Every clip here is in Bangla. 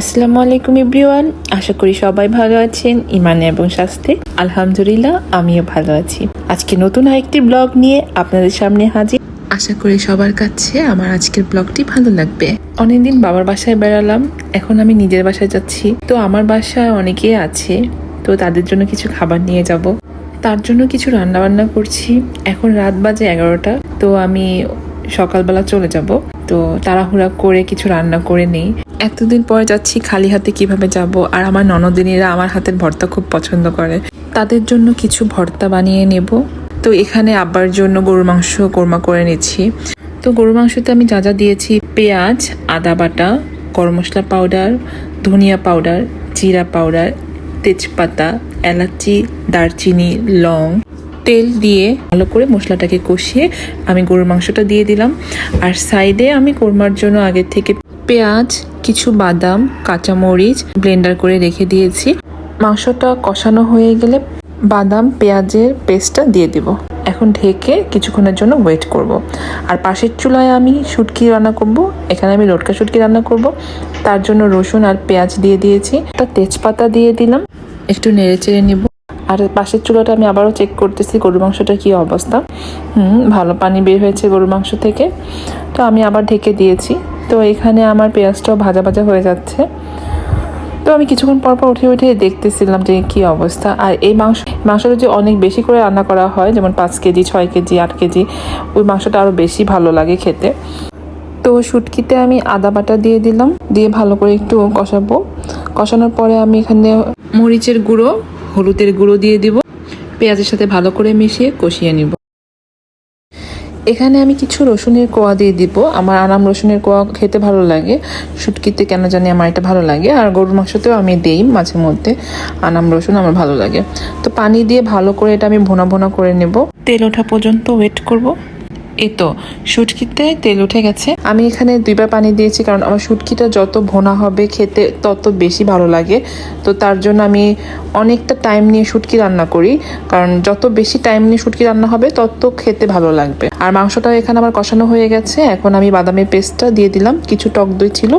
আসসালামু আলাইকুম এভরিওয়ান, আশা করি সবাই ভালো আছেন ইমানে এবং স্বাস্থ্যে। আলহামদুলিল্লাহ, আমিও ভালো আছি। আজকে নতুন আরেকটি ব্লগ নিয়ে আপনাদের সামনে হাজির। আশা করি সবার কাছে আমার আজকের ব্লগটি ভালো লাগবে। অনেকদিন বাবার বাসায় বেড়ালাম, এখন আমি নিজের বাসায় যাচ্ছি। তো আমার বাসায় অনেকেই আছে, তো তাদের জন্য কিছু খাবার নিয়ে যাব। তার জন্য কিছু রান্না বান্না করছি। এখন রাত বাজে এগারোটা, তো আমি সকালবেলা চলে যাব। তো তাড়াহুড়া করে কিছু রান্না করে নেই। এতদিন পরে যাচ্ছি খালি হাতে কীভাবে যাব, আর আমার ননদিনীরা আমার হাতের ভর্তা খুব পছন্দ করে। তাদের জন্য কিছু ভর্তা বানিয়ে নেব। তো এখানে আব্বার জন্য গরুর মাংস কোরমা করে নিচ্ছি। তো গরুর মাংসতে আমি যা যা দিয়েছি, পেঁয়াজ, আদা বাটা, গরম মশলা পাউডার, ধনিয়া পাউডার, জিরা পাউডার, তেজপাতা, এলাচি, দারচিনি, লং তেল দিয়ে ভালো করে মশলাটাকে কষিয়ে আমি গরুর মাংসটা দিয়ে দিলাম। আর সাইডে আমি কোরমার জন্য আগে থেকে পেঁয়াজ, কিছু বাদাম, কাঁচামরিচ ব্লেন্ডার করে রেখে দিয়েছি। মাংসটা কষানো হয়ে গেলে বাদাম, পেঁয়াজের পেস্টটা দিয়ে দিব। এখন ঢেকে কিছুক্ষণের জন্য ওয়েট করব। আর পাশের চুলায় আমি শুটকি রান্না করব। এখানে আমি লটকা শুটকি রান্না করব। তার জন্য রসুন আর পেঁয়াজ দিয়ে দিয়েছি। একটা তেজপাতা দিয়ে দিলাম। একটু নেড়ে চেড়ে নিব। আর পাশের চুলাটা আমি আবারও চেক করতেছি গরুর মাংসটা কি অবস্থা। হুম, ভালো পানি বের হয়েছে গরুর মাংস থেকে। তো আমি আবার ঢেকে দিয়েছি। তো এখানে আমার পেঁয়াজটাও ভাজা ভাজা হয়ে যাচ্ছে। তো আমি কিছুক্ষণ পর পর উঠে উঠে দেখতেছিলাম যে কি অবস্থা। আর এই মাংস, মাংসটা যে অনেক বেশি করে রান্না করা হয়, যেমন পাঁচ কেজি, ছয় কেজি, আট কেজি, ওই মাংসটা আরও বেশি ভালো লাগে খেতে। তো শুটকিতে আমি আদা বাটা দিয়ে দিলাম। দিয়ে ভালো করে একটু কষাবো। কষানোর পরে আমি এখানে মরিচের গুঁড়ো হলুদের গুঁড়ো দিয়ে দিব। পেঁয়াজের সাথে ভালো করে মিশিয়ে কষিয়ে নিব। এখানে আমি কিছু রসুনের কোয়া দিয়ে দিব। আমার আনাম রসুনের কোয়া খেতে ভালো লাগে। শুটকিতে কেন জানি আমার এটা ভালো লাগে। আর গরুর মাংসতেও আমি দেই মাঝে মধ্যে। আনাম রসুন আমার ভালো লাগে। তো পানি দিয়ে ভালো করে এটা আমি ভোনা ভোনা করে নেব। তেল ওঠা পর্যন্ত ওয়েট করব। এই তো, শুটকিতে তেল উঠে গেছে। আমি এখানে দুইবার পানি দিয়েছি কারণ আমার শুটকিটা যত ভোনা হবে খেতে তত বেশি ভালো লাগে। তো তার জন্য আমি অনেকটা টাইম নিয়ে শুটকি রান্না করি, কারণ যত বেশি টাইম নিয়ে শুটকি রান্না হবে, তত খেতে ভালো লাগবে। আর মাংসটাও এখানে আমার কষানো হয়ে গেছে। এখন আমি বাদামের পেস্টটা দিয়ে দিলাম। কিছু টক দই ছিল,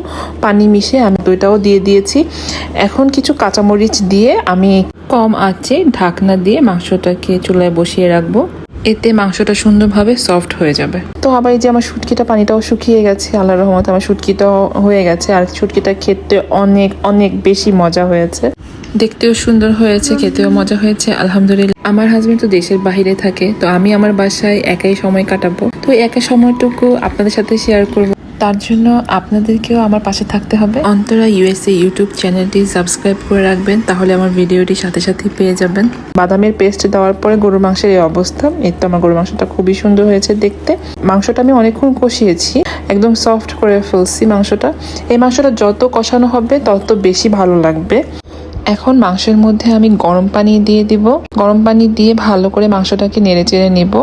পানি মিশিয়ে আমি দইটাও দিয়ে দিয়েছি। এখন কিছু কাঁচামরিচ দিয়ে আমি কম আঁচে ঢাকনা দিয়ে মাংসটাকে চুলায় বসিয়ে রাখব। এতে মাংসটা সুন্দরভাবে সফট হয়ে যাবে। তো আবার এই যে আমার শুটকিটা পানিটাও শুকিয়ে গেছে আল্লাহ রহমত আমার শুটকিটাও হয়ে গেছে আর শুটকিটা খেতে অনেক অনেক বেশি মজা হয়েছে। দেখতেও সুন্দর হয়েছে খেতেও মজা হয়েছে আলহামদুলিল্লাহ। আমার হাজবেন্ড তো দেশের বাহিরে থাকে তো আমি আমার বাসায় একাই সময় কাটাবো। তো একা সময়টুকু আপনাদের সাথে শেয়ার করব। তার জন্য আপনাদেরকেও আমার পাশে থাকতে হবে। অন্তরা ইউএসএ ইউটিউব চ্যানেলটি সাবস্ক্রাইব করে রাখবেন তাহলে আমার ভিডিওটি সাথে সাথে পেয়ে যাবেন। বাদামের পেস্ট দেওয়ার পরে গরুর মাংসের এই অবস্থা। এই তো আমার গরুর মাংসটা খুবই সুন্দর হয়েছে দেখতে। মাংসটা আমি অনেকক্ষণ কষিয়েছি একদম সফট করে ফেলছি মাংসটা। এই মাংসটা যত কষানো হবে তত বেশি ভালো লাগবে। এখন মাংসের মধ্যে আমি গরম পানি দিয়ে দিব। গরম পানি দিয়ে ভালো করে মাংসটাকে নেড়ে চেড়ে নিব।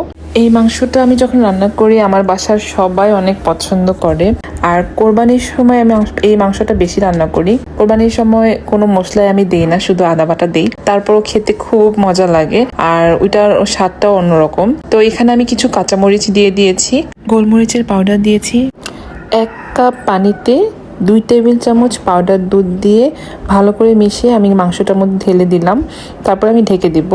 এই মাংসটা আমি যখন রান্না করি, আমার বাসার সবাই অনেক পছন্দ করে। আর কোরবানির সময় আমি এই মাংসটা বেশি রান্না করি। কোরবানির সময় কোনো মশলাই আমি দিই না, শুধু আদা বাটা দিই। তারপরও খেতে খুব মজা লাগে, আর ওইটার স্বাদটাও অন্যরকম। তো এখানে আমি কিছু কাঁচামরিচ দিয়ে দিয়েছি, গোলমরিচের পাউডার দিয়েছি। এক কাপ পানিতে দুই টেবিল চামচ পাউডার দুধ দিয়ে ভালো করে মিশিয়ে আমি মাংসটার মধ্যে ঢেলে দিলাম। তারপর আমি ঢেকে দিব।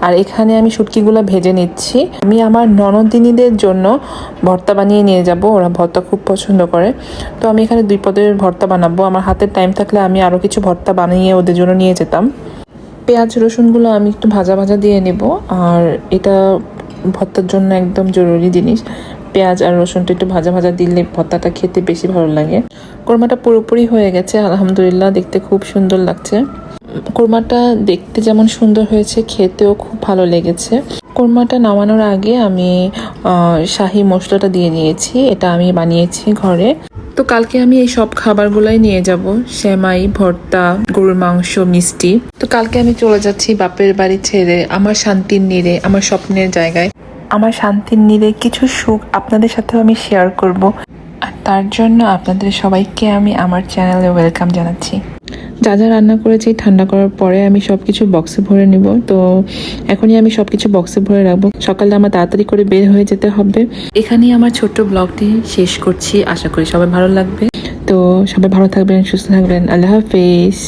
আর এখানে আমি শুটকিগুলো ভেজে নিচ্ছি। আমি আমার ননদিনীদের জন্য ভর্তা বানিয়ে নিয়ে যাব। ওরা ভর্তা খুব পছন্দ করে। তো আমি এখানে দুই পদের ভর্তা বানাবো। আমার হাতের টাইম থাকলে আমি আরও কিছু ভর্তা বানিয়ে ওদের জন্য নিয়ে যেতাম। পেঁয়াজ, রসুনগুলো আমি একটু ভাজা ভাজা দিয়ে নেব। আর এটা ভর্তার জন্য একদম জরুরি জিনিস। পেঁয়াজ আর রসুনটা একটু ভাজা ভাজা দিলে ভর্তাটা খেতে বেশি ভালো লাগে। কোরমাটা পুরোপুরি হয়ে গেছে, আলহামদুলিল্লাহ দেখতে খুব সুন্দর লাগছে। কোরমাটা দেখতে যেমন সুন্দর হয়েছে, খেতেও খুব ভালো লেগেছে। কোরমাটা নামানোর আগে আমি শাহি মশলাটা দিয়ে নিয়েছি, এটা আমি বানিয়েছি ঘরে। তো কালকে আমি এই সব খাবারগুলাই নিয়ে যাব, সেমাই, ভর্তা, গরুর মাংস, মিষ্টি। তো কালকে আমি চলে যাচ্ছি বাপের বাড়ি ছেড়ে, আমার শান্তির নীড়ে, আমার স্বপ্নের জায়গায়। আমার শান্তির নীড়ে কিছু সুখ আপনাদের সাথেও আমি শেয়ার করব। আর তার জন্য আপনাদের সবাইকে আমি আমার চ্যানেলে ওয়েলকাম জানাচ্ছি। যা যা রান্না করেছি ঠান্ডা করার পরে আমি সব কিছু বক্সে ভরে নিব। তো এখনই আমি সব কিছু বক্সে ভরে রাখব। সকালে আমার তাড়াতাড়ি করে বের হয়ে যেতে হবে। এখানেই আমার ছোট্ট ব্লগটি শেষ করছি। আশা করি সবাই ভালো লাগবে। তো সবাই ভালো থাকবেন, সুস্থ থাকবেন। আল্লাহ হাফিজ।